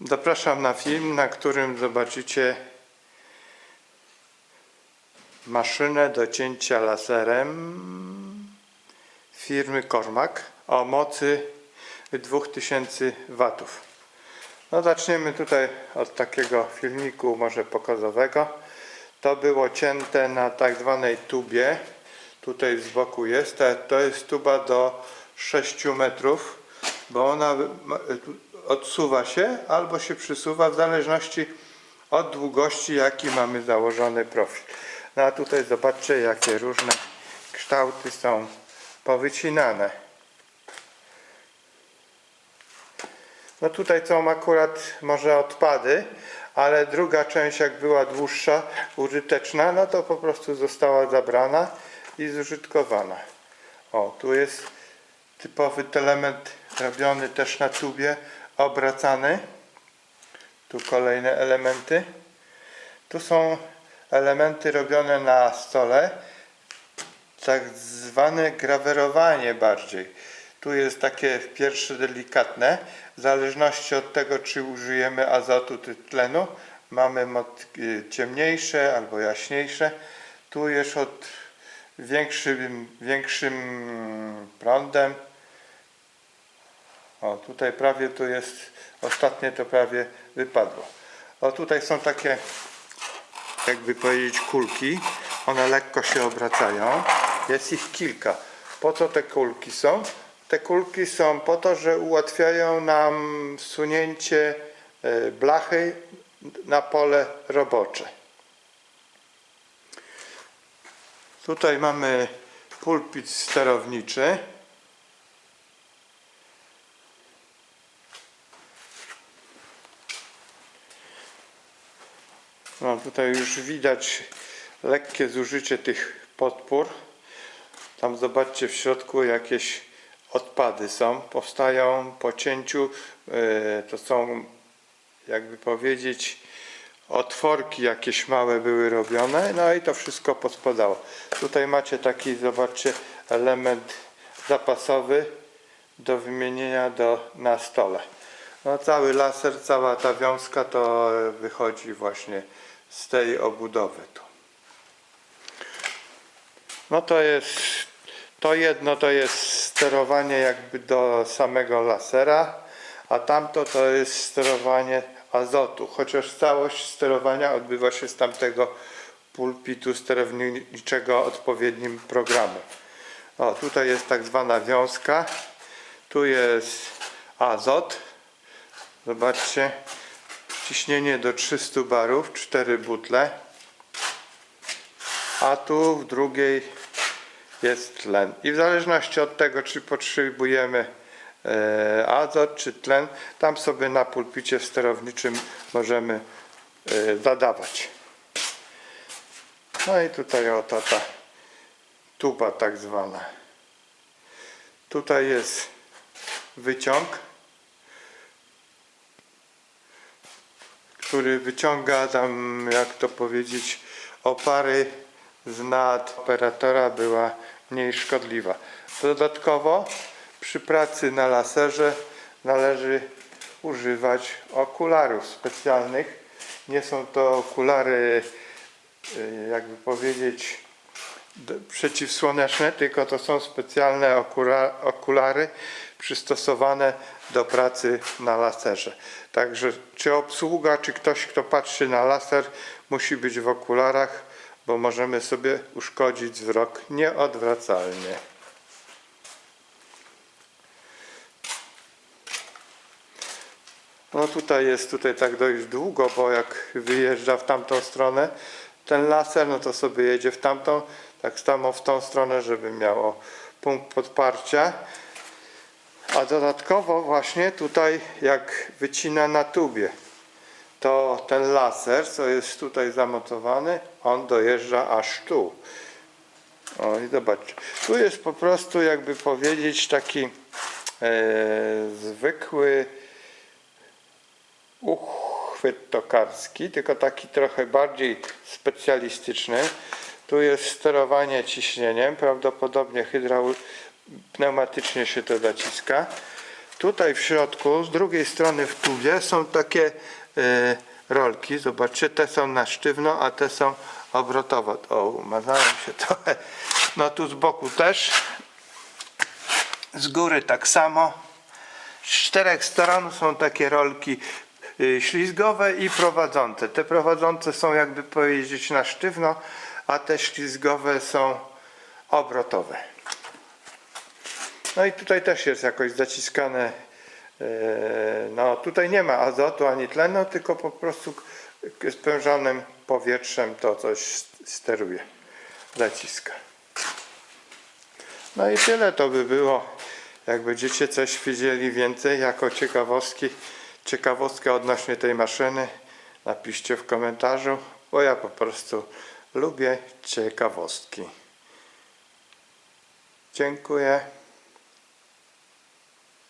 Zapraszam na film, na którym zobaczycie maszynę do cięcia laserem firmy Cormac o mocy 2000 watów. No zaczniemy tutaj od takiego filmiku może pokazowego. To było cięte na tak zwanej tubie. Tutaj z boku jest. To jest tuba do 6 metrów, bo ona odsuwa się albo się przysuwa w zależności od długości jaki mamy założony profil. No a tutaj zobaczcie jakie różne kształty są powycinane. No tutaj są akurat może odpady, ale druga część jak była dłuższa, użyteczna, no to po prostu została zabrana i zużytkowana. O, tu jest typowy element robiony też na tubie, obracany. Tu kolejne elementy. Tu są elementy robione na stole, tak zwane grawerowanie bardziej. Tu jest takie pierwsze delikatne. W zależności od tego, czy użyjemy azotu czy tlenu, mamy y, ciemniejsze albo jaśniejsze. Tu jest od większym, większym prądem. O, tutaj prawie tu jest, ostatnie to prawie wypadło. O, tutaj są takie, jakby powiedzieć, kulki. One lekko się obracają. Jest ich kilka. Po co te kulki są? Te kulki są po to, że ułatwiają nam wsunięcie e, blachy na pole robocze. Tutaj mamy pulpit sterowniczy. No tutaj już widać lekkie zużycie tych podpór. Tam zobaczcie w środku jakieś odpady są. Powstają po cięciu. e, To są jakby powiedzieć otworki jakieś małe były robione. No i to wszystko pospadało. Tutaj macie taki zobaczcie element zapasowy do wymienienia do, na stole. No, cały laser, cała ta wiązka to wychodzi właśnie z tej obudowy tu. No to jest, to jedno to jest sterowanie jakby do samego lasera, a tamto to jest sterowanie azotu, chociaż całość sterowania odbywa się z tamtego pulpitu sterowniczego odpowiednim programem. O, tutaj jest tak zwana wiązka, tu jest azot, zobaczcie, ciśnienie do 300 barów, 4 butle, a tu w drugiej jest tlen. I w zależności od tego, czy potrzebujemy e, azot czy tlen, tam sobie na pulpicie sterowniczym możemy e, zadawać. No i tutaj oto ta tuba tak zwana. Tutaj jest wyciąg, który wyciąga tam, jak to powiedzieć, opary z nad operatora była mniej szkodliwa. Dodatkowo przy pracy na laserze należy używać okularów specjalnych. Nie są to okulary, y, jakby powiedzieć, przeciwsłoneczne, tylko to są specjalne okulary przystosowane do pracy na laserze. Także czy obsługa, czy ktoś, kto patrzy na laser, musi być w okularach, bo możemy sobie uszkodzić wzrok nieodwracalnie. No tutaj jest tutaj tak dość długo, bo jak wyjeżdża w tamtą stronę ten laser, no to sobie jedzie w tamtą, tak samo w tą stronę, żeby miało punkt podparcia. A dodatkowo właśnie tutaj jak wycina na tubie, to ten laser, co jest tutaj zamontowany, on dojeżdża aż tu. O i zobaczcie. Tu jest po prostu jakby powiedzieć taki e, zwykły uchwyt tokarski, tylko taki trochę bardziej specjalistyczny. Tu jest sterowanie ciśnieniem, prawdopodobnie hydraul, pneumatycznie się to zaciska. Tu Tutaj w środku, z drugiej strony w tubie są takie e, rolki. Zobaczcie, te są na sztywno, a te są obrotowo. O, umazałem się trochę. No tu z boku też. Z góry tak samo. Z czterech stron są takie rolki y, ślizgowe i prowadzące. Te prowadzące są jakby powiedzieć na sztywno, a te ślizgowe są obrotowe. No i tutaj też jest jakoś zaciskane. e, No tutaj nie ma azotu ani tlenu, tylko po prostu sprężonym powietrzem to coś steruje, zaciska. No i tyle to by było. Jak będziecie coś wiedzieli więcej jako ciekawostki, ciekawostkę odnośnie tej maszyny, napiszcie w komentarzu, bo ja po prostu lubię ciekawostki. Dziękuję.